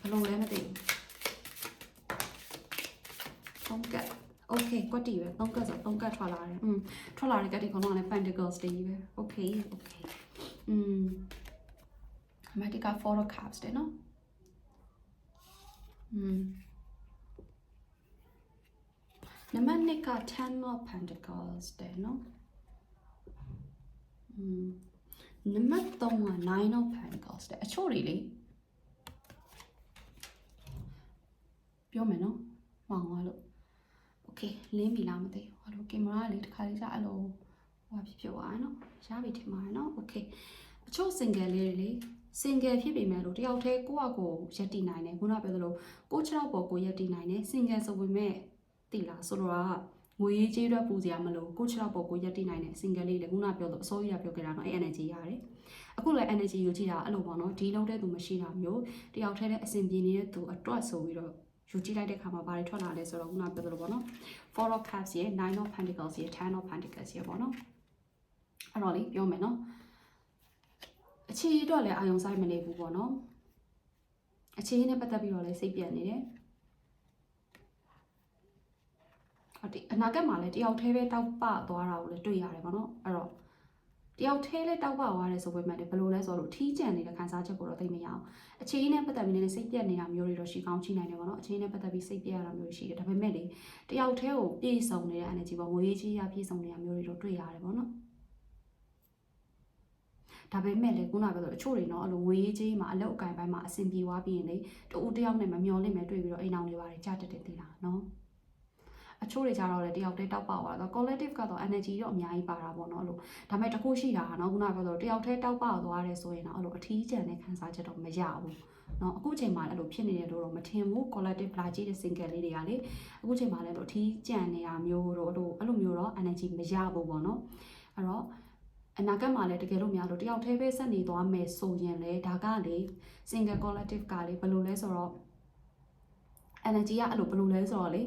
ဘယ်လိုလဲမသိဘူးသုံးကတ် okay ကွက်တီပဲသုံးကတ်ဆိုသုံးကတ်ထွက်လာတယ်อืมထွက်လာတဲ့ကတ်တီကတော့လည်း pentacles တွေကြီးပဲ okay okay อืม Matica photo cards တယ်နော်อืมနံပါတ်2က10 of pentacles တယ်နော်อืมနံပါတ်3က9 of pentacles တယ်အချို့တွေလေပြောမယ်နော်မှောင်သွားလို့ okay လင်းပြီလားမသိဘူးဟောလို့ကင်မရာလေးတစ်ခါလေးကြာအဲ့လိုဟိုဖြစ်ဖြစ်သွားရနော်ရပြီထင်ပါတယ်နော် okay အချို့ single လေးတွေလေ single ဖြစ်ပေမဲ့လို့တယောက်တည်းကိုယ့်အကိုရက်တည်နိုင်တယ်ခုနပြောသလိုကိုယ့်ခြေထောက်ပေါ်ကိုရက်တည်နိုင်တယ် single ဆိုပေမဲ့တိလားဆိုတော့ကငွေရေးကြေးရွက်ပူစရာမလိုကိုယ့်ခြေထောက်ပေါ်ကိုရက်တည်နိုင်တယ် single လေးလေခုနပြောလို့အစိုးရပြောခဲ့တာနော်အဲ့ energy ရတယ်အခုလည်း energy ယူကြည့်တာအဲ့လိုပေါ့နော်ဒီလုံးတဲ့သူမရှိတာမျိုးတယောက်တည်းနဲ့အဆင်ပြေနေတဲ့သူအတွက်ဆိုပြီးတော့ ယူကြည့်လိုက်တဲ့ခါမှာဘာတွေထွက်လာလဲဆိုတော့ခုနပြောသလိုပေါ့နော် four of cups ရဲ့ nine of pentacles ရဲ့ ten of pentacles ရဲ့ပေါ့နော်အဲ့တော့လေပြောမယ်နော်အခြေအတွက်လည်းအာယုံဆိုင်မနေဘူးပေါ့နော်အခြေနဲ့ပတ်သက်ပြီးတော့လည်းစိတ်ပြတ်နေတယ်ဟုတ်တယ်အနာဂတ်မှာလည်းတယောက်တည်းပဲတောက်ပသွားတာကိုလည်းတွေ့ရတယ်ပေါ့နော်အဲ့တော့ တယောက်တည်းလည်းတောက်ပသွားတယ်ဆိုပေမဲ့လည်းဘယ်လိုလဲဆိုတော့ထီးကြံနေတဲ့ခံစားချက်ကိုတော့သိမရအောင်အခြေနဲ့ပတ်သက်ပြီးလည်းစိတ်ပြတ်နေတာမျိုးတွေတော့ရှိကောင်းရှိနိုင်တယ်ပေါ့နော်အခြေနဲ့ပတ်သက်ပြီးစိတ်ပြတ်ရတာမျိုးရှိတယ်ဒါပေမဲ့လေတယောက်တည်းကိုပြည့်စုံနေတဲ့ energy ပေါ့ငွေကြီးရပြည့်စုံနေတာမျိုးတွေတော့တွေ့ရတယ်ပေါ့နော်ဒါပေမဲ့လေခုနကပြောသလိုအချို့တွေတော့အဲ့လိုငွေရေးကြီးမှာအလောက်အကင်ပိုင်းမှာအဆင်ပြေသွားပြီးရင်လေတူတူတယောက်နဲ့မမျောလိမ့်မယ်တွေ့ပြီးတော့အိမ်အောင်တွေပါတယ်ကြားတက်တယ်သိလားနော် အချို့တွေကြတော့လေတယောက်တည်းတောက်ပါသွားတော့ collective ကတော့ energy တော့အများကြီးပါတာပေါ့နော်အဲ့လိုဒါပေမဲ့တခုရှိတာကနော်ခုနကပြောသလိုတယောက်တည်းတောက်ပါသွားတယ်ဆိုရင်တော့အဲ့လိုအထီးကျန်တဲ့ခံစားချက်တော့မရဘူးနော်အခုချိန်မှာလည်းအဲ့လိုဖြစ်နေတယ်လို့တော့မထင်ဘူး collective လာကြည့်တဲ့ single လေးတွေကလေအခုချိန်မှာလည်းအဲ့လိုအထီးကျန်နေတာမျိုးတော့အဲ့လိုအဲ့လိုမျိုးတော့ energy မရဘူးပေါ့နော်အဲ့တော့အနာဂတ်မှာလည်းတကယ်လို့များလို့တယောက်တည်းပဲဆက်နေသွားမယ်ဆိုရင်လေဒါကလေ single collective ကလေဘယ်လိုလဲဆိုတော့ energy ကအဲ့လိုဘယ်လိုလဲဆိုတော့လေ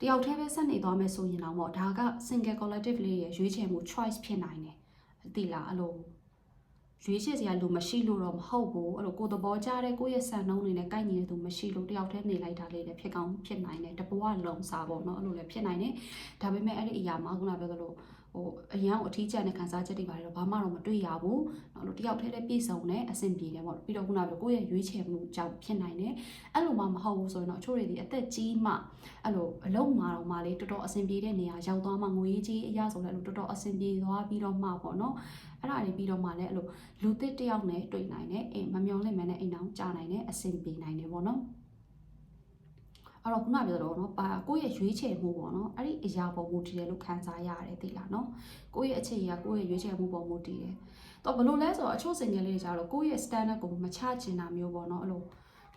တယောက်တည်းပဲဆက်နေသွားမယ်ဆိုရင်တော့ဒါက single collective လေးရဲ့ရွေးချယ်မှု choice ဖြစ်နိုင်တယ်သိလားအဲ့လိုရွေးချယ်စရာလိုမရှိလို့တော့မဟုတ်ဘူးအဲ့လိုကိုယ်သဘောကျတဲ့ကိုယ့်ရဲ့စံနှုန်းတွေနဲ့ကိုက်ညီတဲ့သူမရှိလို့တယောက်တည်းနေလိုက်တာလေးလည်းဖြစ်ကောင်းဖြစ်နိုင်တယ်တဘဝလုံးစားပေါ့နော်အဲ့လိုလည်းဖြစ်နိုင်တယ်ဒါပေမဲ့အဲ့ဒီအရာမှာခုနပြောသလို ဟိုအရန်အထီးကျန်တဲ့ခံစားချက်တွေပါတော့ဘာမှတော့မတွေ့ရဘူး။နော်လို့တယောက်တည်းလည်းပြည့်စုံတယ်အဆင်ပြေတယ်ပေါ့။ပြီးတော့ခုနကပြောကိုယ့်ရဲ့ရွေးချယ်မှုကြောင့်ဖြစ်နိုင်တယ်။အဲ့လိုမှမဟုတ်ဘူးဆိုရင်တော့အချို့တွေဒီအသက်ကြီးမှအဲ့လိုအလုံးမာတော့မှလေတော်တော်အဆင်ပြေတဲ့နေရာရောက်သွားမှငွေကြီးအရာဆိုလည်းအဲ့လိုတော်တော်အဆင်ပြေသွားပြီးတော့မှပေါ့နော်။အဲ့ဒါတွေပြီးတော့မှလည်းအဲ့လိုလူသစ်တယောက်နဲ့တွေ့နိုင်တယ်အိမ်မမျောလိမ့်မယ်နဲ့အိမ်အောင်ကြာနိုင်တယ်အဆင်ပြေနိုင်တယ်ပေါ့နော်။ အဲ့တော့ခုနပြောတော့เนาะပါကိုယ့်ရဲ့ရွေးချယ်မှုပေါ့เนาะအဲ့ဒီအရာပေါ်မူတည်တယ်လို့ခံစားရတယ်သိလားเนาะကိုယ့်ရဲ့အခြေအရကိုယ့်ရဲ့ရွေးချယ်မှုပေါ်မူတည်တယ်တော့ဘယ်လိုလဲဆိုတော့အချို့စင်ငယ်လေးတွေကြတော့ကိုယ့်ရဲ့ standard ကိုမချချင်တာမျိုးပေါ့เนาะအဲ့လို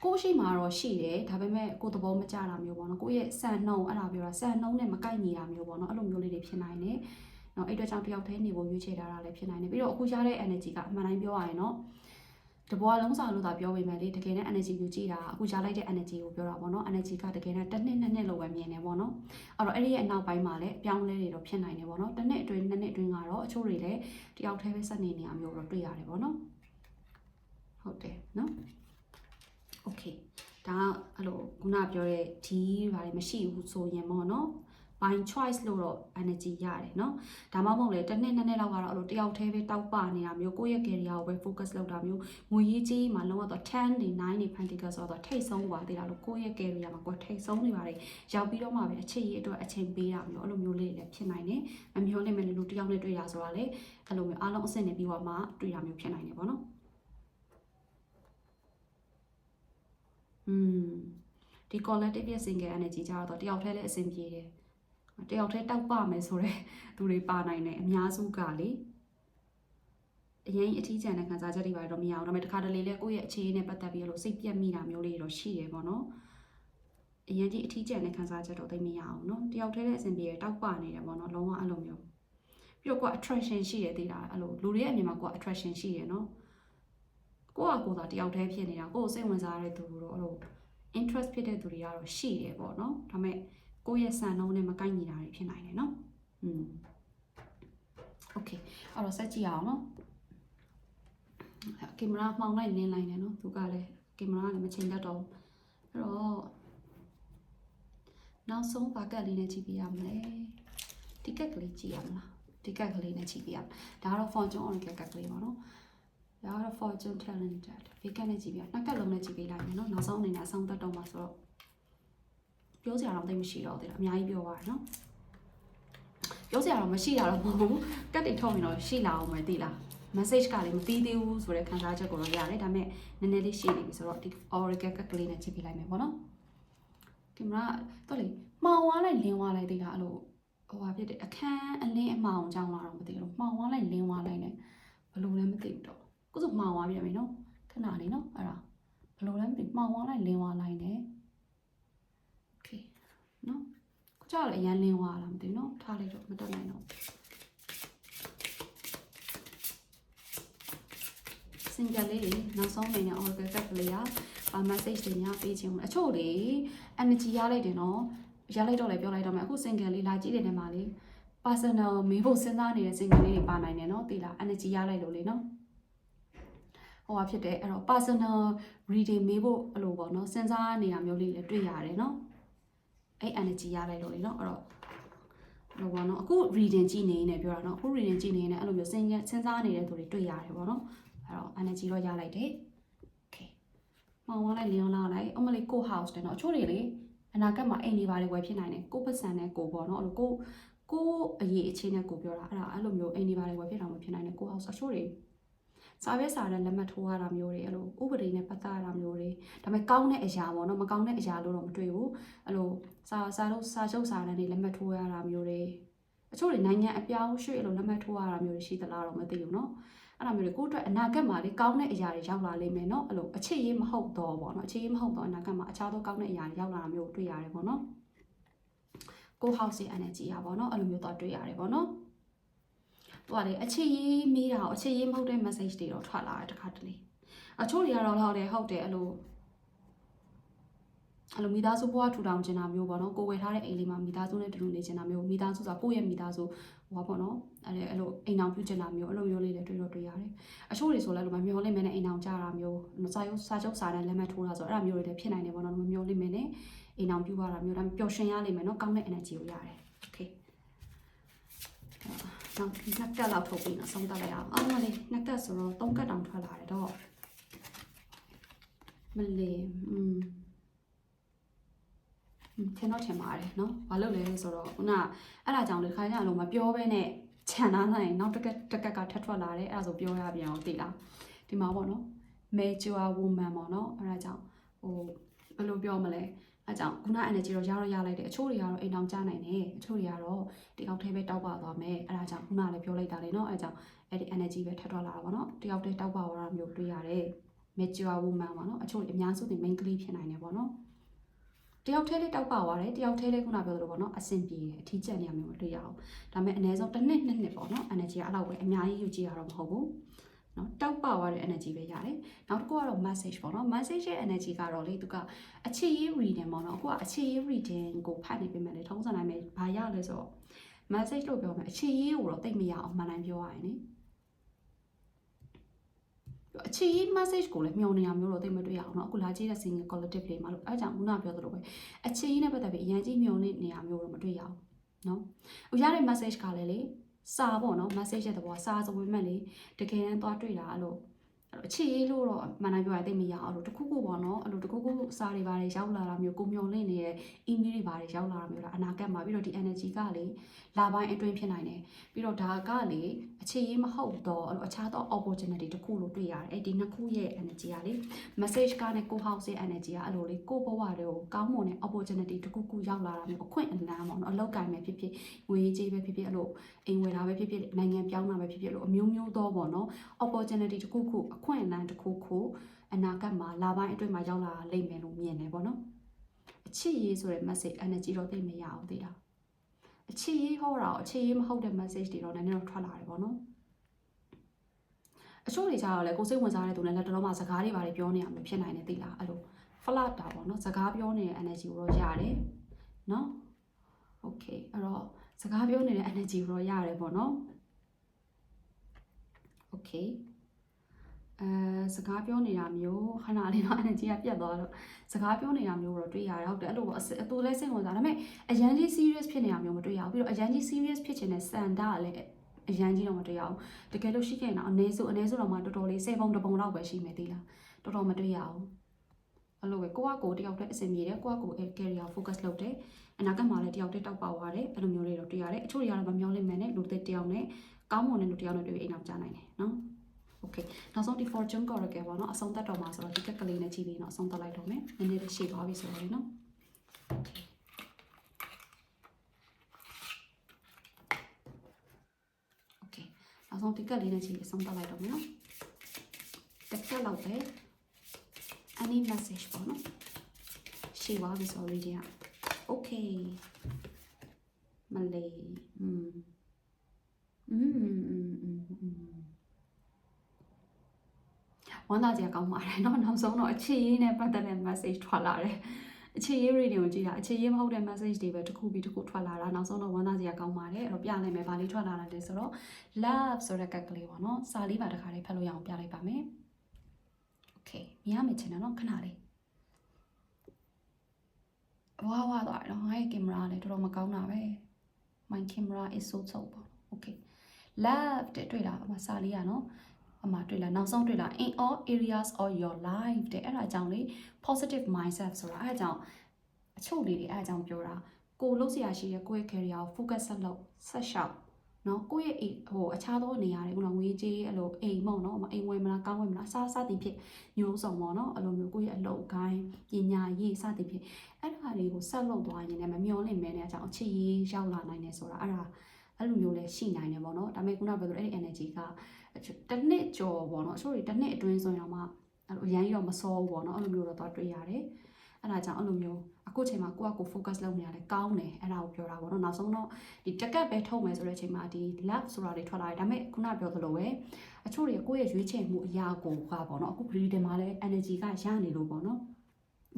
ကိုရှိမှာတော့ရှိတယ်ဒါပေမဲ့ကိုသဘောမကျတာမျိုးပေါ့နော်ကိုယ့်ရဲ့စံနှုံအဲ့ဒါပြောတာစံနှုံနဲ့မကိုက်ညီတာမျိုးပေါ့နော်အဲ့လိုမျိုးလေးတွေဖြစ်နိုင်တယ်နော်အဲ့အတွက်ကြောင့်တယောက်တည်းနေဖို့ရွေးချယ်ထားတာလည်းဖြစ်နိုင်တယ်ပြီးတော့အခုရတဲ့ energy ကအမှန်တိုင်းပြောရရင်တော့ တဘွားလုံးစာလို့သာပြောပေမဲ့လေတကယ်နဲ့ energy ကိုကြည့်တာအခုရလိုက်တဲ့ energy ကိုပြောတာပေါ့နော် energy ကတကယ်နဲ့တစ်နှစ်နှစ်နှစ်လောက်ပဲမြင်နေပေါ့နော်အဲ့တော့အဲ့ဒီရဲ့အနောက်ပိုင်းမှာလည်းအပြောင်းလဲတွေတော့ဖြစ်နိုင်တယ်ပေါ့နော်တစ်နှစ်အတွင်းနှစ်နှစ်အတွင်းကတော့အချို့တွေလည်းတယောက်တည်းပဲစနေနေရမျိုးတော့တွေ့ရတယ်ပေါ့နော်ဟုတ်တယ်နော် okay ဒါကအဲ့လိုခုနပြောတဲ့ဒီဘာတွေမရှိဘူးဆိုရင်ပေါ့နော် by choice လို့တော့ energy ရတယ်เนาะဒါမှမဟုတ်လေတစ်နှစ်နှစ်နှစ်လောက်ကတော့အဲ့လိုတယောက်တည်းပဲတောက်ပနေတာမျိုးကိုယ့်ရဲ့ career ကိုပဲ focus လုပ်တာမျိုးငွေရေးကြီးမှာလုံးဝတော့10နေ9နေ pentacle ဆိုတော့ထိတ်ဆုံးပါသေးတာလို့ကိုယ့်ရဲ့ career မှာကိုယ်ထိတ်ဆုံးနေပါတယ်ရောက်ပြီးတော့မှပဲအခြေရေးအတွက်အချိန်ပေးတာမျိုးအဲ့လိုမျိုးလေးတွေလည်းဖြစ်နိုင်တယ်မမျောနိုင်မဲ့လူတယောက်နဲ့တွေ့ရဆိုတာလေအဲ့လိုမျိုးအားလုံးအဆင်နေပြီးတော့မှတွေ့ရမျိုးဖြစ်နိုင်တယ်ပေါ့နော်อืมဒီ collective ရဲ့ single energy ကြတော့တယောက်တည်းလည်းအဆင်ပြေတယ် တယောက်တည်းတောက်ပမယ်ဆိုတော့သူတွေပါနိုင်တယ်အများစုကလေအရင်အထီးကျန်တဲ့ခံစားချက်တွေပါတော့မရအောင်ဒါပေမဲ့တခါတလေလဲကိုယ့်ရဲ့အခြေအနေနဲ့ပတ်သက်ပြီးလို့စိတ်ပြက်မိတာမျိုးလေးတော့ရှိတယ်ပေါ့နော်အရင်ကြီးအထီးကျန်တဲ့ခံစားချက်တော့သိမရအောင်နော်တယောက်တည်းလည်းအဆင်ပြေတယ်တောက်ပနေတယ်ပေါ့နော်လုံးဝအဲ့လိုမျိုးပြီးတော့ကိုယ် attraction ရှိတယ်သိလားအဲ့လိုလူတွေရဲ့အမြင်မှာကိုယ် attraction ရှိတယ်နော်ကိုယ့်အကိုယ်သာတယောက်တည်းဖြစ်နေတာကိုယ်စိတ်ဝင်စားတဲ့သူတို့အဲ့လို interest ဖြစ်တဲ့သူတွေကတော့ရှိတယ်ပေါ့နော်ဒါပေမဲ့ ကိုယ့်ရဲ့စံနှုန်းနဲ့မကိုက်ညီတာတွေဖြစ်နိုင်တယ်နော်อืม okay အဲ့တော့ဆက်ကြည့်အောင်နော်ကင်မရာမှောင်လိုက်လင်းလိုက်နေနော်သူကလည်းကင်မရာကလည်းမချိန်တတ်တော့ဘူးအဲ့တော့နောက်ဆုံးပါကတ်လေးနဲ့ကြည့်ပြရမလဲတိကက်ကလေးကြည့်ရမလားတိကက်ကလေးနဲ့ကြည့်ပြရမယ်ဒါကတော့ fortune oracle ကက်ကလေးပေါ့နော်ဒါကတော့ fortune talented ဘေကတ်နဲ့ကြည့်ပြနှစ်ကက်လုံးနဲ့ကြည့်ပေးလိုက်မယ်နော်နောက်ဆုံးအနေနဲ့အဆုံးသတ်တော့မှာဆိုတော့ ပြောစရာတော့သိမရှိတော့သေးတာအများကြီးပြောပါတယ်နော်ပြောစရာတော့မရှိတာတော့မဟုတ်ဘူးကတ်တွေထုတ်ရင်တော့ရှိလာအောင်မယ်သိလား message ကလည်းမပြီးသေးဘူးဆိုတဲ့ခံစားချက်ကိုတော့ရတယ်ဒါပေမဲ့နည်းနည်းလေးရှိနေပြီဆိုတော့ဒီ oracle ကက်ကလေးနဲ့ကြည့်ပေးလိုက်မယ်ပေါ့နော်ကင်မရာတော့လေမှောင်သွားလိုက်လင်းသွားလိုက်သေးတာအဲ့လိုဟိုဟာဖြစ်တဲ့အခန်းအလင်းအမှောင်ကြောင်းလာတော့မသိဘူးမှောင်သွားလိုက်လင်းသွားလိုက်နဲ့ဘယ်လိုလဲမသိဘူးတော့ကိုယ်ဆိုမှောင်သွားပြန်ပြီနော်ခဏလေးနော်အဲ့ဒါဘယ်လိုလဲမသိမှောင်သွားလိုက်လင်းသွားလိုက်နဲ့ okay နော်ကိုကြောက်လည်းအရန်လင်းသွားလားမသိဘူးနော်ထားလိုက်တော့မတက်နိုင်တော့ single လေးတွေနောက်ဆုံးအနေနဲ့ oracle deck ကလေးကပါ message တွေညာပေးခြင်းအချို့လေ energy ရလိုက်တယ်နော်ရလိုက်တော့လည်းပြောလိုက်တော့မယ်အခု single လေးလာကြည့်တဲ့နေမှာလေ personal မေးဖို့စဉ်းစားနေတဲ့ single လေးတွေပါနိုင်တယ်နော်သိလား energy ရလိုက်လို့လေနော်ဟိုဟာဖြစ်တယ်အဲ့တော့ personal reading မေးဖို့အဲ့လိုပေါ့နော်စဉ်းစားနေတာမျိုးလေးလည်းတွေ့ရတယ်နော် အဲ့ energy ရလိုက်လို့လေနော်အဲ့တော့ဟိုပေါ့နော်အခု reading ကြည့်နေနေပြောတာနော်အခု reading ကြည့်နေနေအဲ့လိုမျိုးစဉ်းစဉ်းစားနေတဲ့သူတွေတွေ့ရတယ်ပေါ့နော်အဲ့တော့ energy တော့ရလိုက်တယ် okay မောင်ဝါလိုက်လင်းလာလိုက်အမလေးကို house တဲ့နော်အချို့တွေလေအနာဂတ်မှာအိမ်နေပါလေဝယ်ဖြစ်နိုင်တယ်ကိုပတ်စံနဲ့ကိုပေါ့နော်အဲ့လိုကိုကိုအရေးအချင်းနဲ့ကိုပြောတာအဲ့ဒါအဲ့လိုမျိုးအိမ်နေပါလေဝယ်ဖြစ်တော့မဖြစ်နိုင်တယ်ကို house အချို့တွေ စာရွက်စာတမ်းလက်မှတ်ထိုးရတာမျိုးတွေအဲ့လိုဥပဒေနဲ့ပတ်သက်ရတာမျိုးတွေဒါပေမဲ့ကောင်းတဲ့အရာပေါ့နော်မကောင်းတဲ့အရာလို့တော့မတွေ့ဘူးအဲ့လိုစာစာလို့စာချုပ်စာတမ်းတွေလက်မှတ်ထိုးရတာမျိုးတွေအချို့တွေနိုင်ငံအပြောင်းရွှေ့အဲ့လိုလက်မှတ်ထိုးရတာမျိုးတွေရှိသလားတော့မသိဘူးเนาะအဲ့လိုမျိုးတွေကိုယ့်အတွက်အနာဂတ်မှာလေကောင်းတဲ့အရာတွေရောက်လာလိမ့်မယ်เนาะအဲ့လိုအခြေရေးမဟုတ်တော့ပေါ့နော်အခြေရေးမဟုတ်တော့အနာဂတ်မှာအခြားသောကောင်းတဲ့အရာတွေရောက်လာတာမျိုးတွေ့ရတယ်ပေါ့နော်ကို house ရဲ့ energy อ่ะပေါ့နော်အဲ့လိုမျိုးတော့တွေ့ရတယ်ပေါ့နော် သူကလေအခြေရေးမေးတာကိုအခြေရေးမဟုတ်တဲ့ message တွေတော့ထွက်လာတယ်တခါတလေအချို့တွေကတော့ဟုတ်တယ်ဟုတ်တယ်အဲ့လိုအဲ့လိုမိသားစုဘဝထူထောင်ချင်တာမျိုးပေါ့နော်ကိုဝယ်ထားတဲ့အိမ်လေးမှာမိသားစုနဲ့တူတူနေချင်တာမျိုးမိသားစုဆိုတာကိုယ့်ရဲ့မိသားစုဟိုပါပေါ့နော်အဲ့လေအဲ့လိုအိမ်အောင်ပြုချင်တာမျိုးအဲ့လိုမျိုးလေးလည်းတွေ့တော့တွေ့ရတယ်အချို့တွေဆိုလည်းလိုမမျောလိမ့်မယ်နဲ့အိမ်အောင်ကြတာမျိုးစာရုပ်စာချုပ်စာတမ်းလက်မှတ်ထိုးတာဆိုအဲ့ဒါမျိုးတွေလည်းဖြစ်နိုင်တယ်ပေါ့နော်မမျောလိမ့်မယ်နဲ့အိမ်အောင်ပြုရတာမျိုးဒါပျော်ရွှင်ရလိမ့်မယ်နော်ကောင်းတဲ့ energy ကိုရတယ် okay နောက်နှစ်ကက်လောက်ထုတ်ပြီးတော့ဆုံးသတ်လိုက်အောင်အော်မလေးနှစ်ကက်ဆိုတော့သုံးကက်တောင်ထွက်လာတယ်တော့မလေးอืมထင်တော့ထင်ပါတယ်เนาะဘာလို့လဲဆိုတော့ခုနအဲ့ဒါကြောင့်လေခါကြအလုံးမပြောဘဲနဲ့ခြံထားနိုင်နောက်တစ်ကက်တစ်ကက်ကထပ်ထွက်လာတယ်အဲ့ဒါဆိုပြောရပြန်အောင်သိလားဒီမှာပေါ့နော် major woman ပေါ့နော်အဲ့ဒါကြောင့်ဟိုဘယ်လိုပြောမလဲ အဲကြောင့်ခုန energy တော့ရတော့ရလိုက်တယ်အချို့တွေကတော့အိမ်အောင်ကြနိုင်တယ်အချို့တွေကတော့တယောက်တည်းပဲတောက်ပါသွားမယ်အဲဒါကြောင့်ခုနလည်းပြောလိုက်တာလေနော်အဲကြောင့်အဲ့ဒီ energy ပဲထပ်ထွက်လာတာပေါ့နော်တယောက်တည်းတောက်ပါသွားတာမျိုးတွေ့ရတယ် mature woman ပေါ့နော်အချို့အများစုတွေ main ကလေးဖြစ်နိုင်တယ်ပေါ့နော်တယောက်တည်းလေးတောက်ပါသွားတယ်တယောက်တည်းလေးခုနပြောသလိုပေါ့နော်အဆင်ပြေတယ်အထီးကျန်နေရမျိုးမတွေ့ရအောင်ဒါပေမဲ့အနည်းဆုံးတစ်နှစ်နှစ်နှစ်ပေါ့နော် energy ကအဲ့လောက်ပဲအများကြီးယူကြည့်ရတော့မဟုတ်ဘူး နော်တောက်ပါသွားတဲ့ energy ပဲရတယ်နောက်တစ်ခုကတော့ message ပေါ့နော် message ရဲ့ energy ကတော့လေသူကအခြေရေး reading ပေါ့နော်အခုကအခြေရေး reading ကိုဖတ်နေပြင်မယ်လေထုံးစံတိုင်းပဲဘာရလဲဆိုတော့ message လို့ပြောမယ်အခြေရေးကိုတော့သိမရအောင်မှန်တိုင်းပြောရရင်နိအခြေရေး message ကိုလည်းမျောနေရမျိုးတော့သိမတွေ့ရအောင်เนาะအခုလာကြည့်တဲ့ single collective လေးမှာလို့အဲကြောင့်ခုနပြောသလိုပဲအခြေရေးနဲ့ပတ်သက်ပြီးအရင်ကြီးမျောနေနေရမျိုးတော့မတွေ့ရအောင် နော်။ဥရတဲ့ message ကလည်းလေ စာပေါ့နော် message ရဲ့သဘောစာဆိုပေမဲ့လေတကယ်တမ်းသွားတွေ့တာအဲ့လိုအဲ့လိုအခြေရေးလို့တော့မှန်တိုင်းပြောရသိမရအောင်အဲ့လိုတခုခုပေါ့နော်အဲ့လိုတခုခုစာတွေဘာတွေရောက်လာတာမျိုးကိုမျောလင့်နေတဲ့ email တွေဘာတွေရောက်လာတာမျိုးလားအနာဂတ်မှာပြီးတော့ဒီ energy ကလေလာပိုင်းအတွင်းဖြစ်နိုင်တယ်ပြီးတော့ဒါကလေ အခြေရေးမဟုတ်တော့အဲ့လိုအခြားသော opportunity တခုလို့တွေ့ရတယ်အဲ့ဒီနှစ်ခုရဲ့ energy ကလေ message ကနဲ့ကို house ရဲ့ energy ကအဲ့လိုလေကိုဘဝတွေကိုကောင်းမွန်တဲ့ opportunity တခုခုရောက်လာတာမျိုးအခွင့်အလမ်းပေါ့နော်အလောက်ကိုင်းပဲဖြစ်ဖြစ်ငွေကြေးပဲဖြစ်ဖြစ်အဲ့လိုအိမ်ဝယ်တာပဲဖြစ်ဖြစ်နိုင်ငံပြောင်းတာပဲဖြစ်ဖြစ်အဲ့လိုအမျိုးမျိုးသောပေါ့နော် opportunity တခုခုအခွင့်အလမ်းတခုခုအနာဂတ်မှာလာပိုင်းအတွင်းမှာရောက်လာလိမ့်မယ်လို့မြင်တယ်ပေါ့နော်အချစ်ရေးဆိုတဲ့ message energy တော့သိမရအောင်သိတာ အချစ်ရေးဟောတာအချစ်ရေးမဟုတ်တဲ့ message တွေတော့နည်းနည်းတော့ထွက်လာတယ်ပေါ့နော်အချို့တွေကြတော့လေကိုစိတ်ဝင်စားတဲ့သူနဲ့လက်တလုံးမှာစကားတွေပါတယ်ပြောနေရမှာဖြစ်နိုင်တယ်သိလားအဲ့လို flat တာပေါ့နော်စကားပြောနေတဲ့ energy ကိုတော့ရတယ်နော် okay အဲ့တော့စကားပြောနေတဲ့ energy ကိုတော့ရတယ်ပေါ့နော် okay အဲစကားပြောနေတာမျိုးခဏလေးတော့ energy ကပြတ်သွားလို့စကားပြောနေတာမျိုးတော့တွေ့ရတယ်ဟုတ်တယ်အဲ့လိုပေါ့အစအတူလဲစိတ်ဝင်စားဒါပေမဲ့အရန်ကြီး serious ဖြစ်နေတာမျိုးမတွေ့ရဘူးပြီးတော့အရန်ကြီး serious ဖြစ်ချင်တဲ့စန္ဒကလည်းအရန်ကြီးတော့မတွေ့ရဘူးတကယ်လို့ရှိခဲ့ရင်တော့အနည်းဆုံးအနည်းဆုံးတော့မှတော်တော်လေး10ပုံတစ်ပုံလောက်ပဲရှိမယ်သေးလားတော်တော်မတွေ့ရဘူးအဲ့လိုပဲကိုကကိုတယောက်တည်းအစင်ပြေတယ်ကိုကကို career focus လုပ်တယ်အနာဂတ်မှာလည်းတယောက်တည်းတောက်ပါသွားတယ်အဲ့လိုမျိုးလေးတော့တွေ့ရတယ်အချို့တွေကတော့မမျောလိမ့်မယ်နဲ့လူတစ်တယောက်နဲ့ကောင်းမွန်တဲ့လူတစ်ယောက်နဲ့တွေ့ပြီးအိမ်အောင်ကြားနိုင်တယ်နော် Okay နောက်ဆုံးဒီ fortune card ကပေါ့နော်အဆုံးသတ်တော့မှာဆိုတော့ဒီကက်ကလေးနဲ့ကြည့်ပြီးတော့အဆုံးသတ်လိုက်တော့မယ်နည်းနည်းလေးရှေ့သွားပြီဆိုတော့လေနော် Okay Okay နောက်ဆုံးဒီကက်လေးနဲ့ကြည့်ပြီးအဆုံးသတ်လိုက်တော့မယ်နော်တစ်ကက်လောက်ပဲ any message ပေါ့နော်ရှေ့သွားပြီဆိုတော့ reading อ่ะ Okay မလေးอืมอืมอืมอืมอืม ဝမ်းသာစရာကောင်းပါတယ်เนาะနောက်ဆုံးတော့အခြေရေးနဲ့ပတ်သက်တဲ့ message ထွက်လာတယ်အခြေရေး radio ကိုကြည့်တာအခြေရေးမဟုတ်တဲ့ message တွေပဲတစ်ခုပြီးတစ်ခုထွက်လာတာနောက်ဆုံးတော့ဝမ်းသာစရာကောင်းပါတယ်အဲ့တော့ပြလိုက်မယ်ဗာလေးထွက်လာတယ်ဆိုတော့ love ဆိုတဲ့ကက်ကလေးပေါ့เนาะစာလေးပါတစ်ခါလေးဖတ်လို့ရအောင်ပြလိုက်ပါမယ် okay မြင်ရမယ်ချင်တယ်เนาะခဏလေးဝါဝါသွားတော့ငါ့ရဲ့ကင်မရာလည်းတော်တော်မကောင်းတာပဲ my camera is so so ပေါ့ okay love တဲ့တွေ့လားအမစာလေးอ่ะเนาะ အမတွေ့လားနောက်ဆုံးတွေ့လား in all areas of your life တဲ့အဲ့ဒါကြောင့်လေ positive mindset ဆိုတာအဲ့ဒါကြောင့်အချို့လေးတွေအဲ့ဒါကြောင့်ပြောတာကိုလုံးစရာရှိတဲ့ကိုယ့်ရဲ့ career ကို focus ဆက်လုပ်ဆက်ရှောက်နော်ကိုယ့်ရဲ့အိမ်ဟိုအခြားသောနေရာတွေကငွေကြေးအဲ့လိုအိမ်ပေါ့နော်အိမ်ဝယ်မလားကောင်းဝယ်မလားစားစသည်ဖြင့်မျိုးစုံပေါ့နော်အဲ့လိုမျိုးကိုယ့်ရဲ့အလုပ်ကိုင်းပညာရေးစသည်ဖြင့်အဲ့ဒါလေးကိုဆက်လုပ်သွားရင်လည်းမမျောလင့်မဲတဲ့အကြောင်းအခြေရေးရောက်လာနိုင်တယ်ဆိုတာအဲ့ဒါအဲ့လိုမျိုးလည်းရှိနိုင်တယ်ပေါ့နော်ဒါပေမဲ့ခုနပြောသလိုအဲ့ဒီ energy က တစ်နှစ်ကျော်ပေါ့နော်အချို့တွေတစ်နှစ်အတွင်းဆိုရင်တော့မှအဲ့လိုအရင်ကြီးတော့မစောဘူးပေါ့နော်အဲ့လိုမျိုးတော့သွားတွေ့ရတယ်အဲ့ဒါကြောင့်အဲ့လိုမျိုးအခုချိန်မှာကိုယ့်အကို focus လုပ်နေရတယ်ကောင်းတယ်အဲ့ဒါကိုပြောတာပေါ့နော်နောက်ဆုံးတော့ဒီတက်ကက်ပဲထုတ်မယ်ဆိုတဲ့အချိန်မှာဒီ lab ဆိုတာတွေထွက်လာတယ်ဒါပေမဲ့ခုနပြောသလိုပဲအချို့တွေကိုယ့်ရဲ့ရွေးချယ်မှုအရာကိုကပေါ့နော်အခု reading မှာလည်း energy ကရနေလို့ပေါ့နော်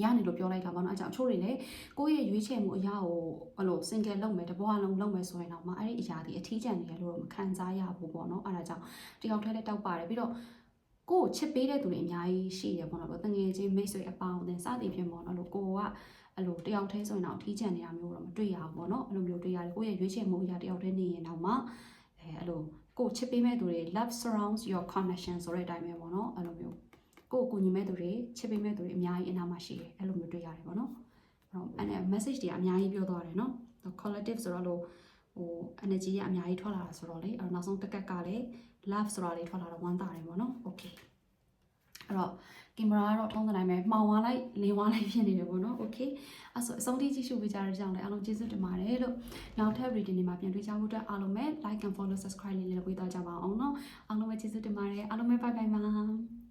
ရနေလို့ပြောလိုက်တာပေါ့နော်အဲကြောင့်အချို့တွေလည်းကိုယ့်ရဲ့ရွေးချယ်မှုအရာကိုဘယ်လို single လုပ်မယ်တပွားလုံးလုပ်မယ်ဆိုရင်တော့မှအဲ့ဒီအရာဒီအထီးကျန်နေရလို့တော့မခံစားရဘူးပေါ့နော်အဲဒါကြောင့်တယောက်တည်းလည်းတောက်ပါတယ်ပြီးတော့ကိုယ့်ကိုချစ်ပေးတဲ့သူတွေအများကြီးရှိတယ်ပေါ့နော်တငယ်ချင်းမိတ်ဆွေအပေါင်းအသင်းစသည်ဖြင့်ပေါ့နော်လို့ကိုကအဲ့လိုတယောက်တည်းဆိုရင်တော့အထီးကျန်နေတာမျိုးတော့မတွေ့ရဘူးပေါ့နော်အဲ့လိုမျိုးတွေ့ရတယ်ကိုယ့်ရဲ့ရွေးချယ်မှုအရာတယောက်တည်းနေရင်တော့မှအဲအဲ့လိုကိုချစ်ပေးမဲ့သူတွေ love surrounds your connection ဆိုတဲ့အတိုင်းပဲပေါ့နော်အဲ့လိုမျိုး ကိုကိုညီမဲ့သူတွေချစ်ပေးမဲ့သူတွေအများကြီးအနာမှာရှိတယ်အဲ့လိုမျိုးတွေ့ရတယ်ပေါ့နော်အဲ့တော့အဲ့ message တွေအများကြီးပြောသွားတယ်နော် collective ဆိုတော့လို့ဟို energy ကအများကြီးထွက်လာတာဆိုတော့လေအဲ့တော့နောက်ဆုံးတက်ကက်ကလည်း love ဆိုတာလေးထွက်လာတော့ဝမ်းသာတယ်ပေါ့နော် okay အဲ့တော့ကင်မရာကတော့ထုံးစံတိုင်းပဲမှောင်သွားလိုက်လင်းသွားလိုက်ဖြစ်နေတယ်ပေါ့နော် okay အဲ့ဆိုအဆုံးထိကြည့်ရှုပေးကြတဲ့ကြောင့်လည်းအားလုံးကျေးဇူးတင်ပါတယ်လို့နောက်ထပ် reading တွေမှာပြန်တွေ့ကြဖို့အတွက်အားလုံးပဲ like and follow subscribe လေးလည်းလုပ်ပေးတော့ကြပါအောင်နော်အားလုံးပဲကျေးဇူးတင်ပါတယ်အားလုံးပဲ bye bye ပါ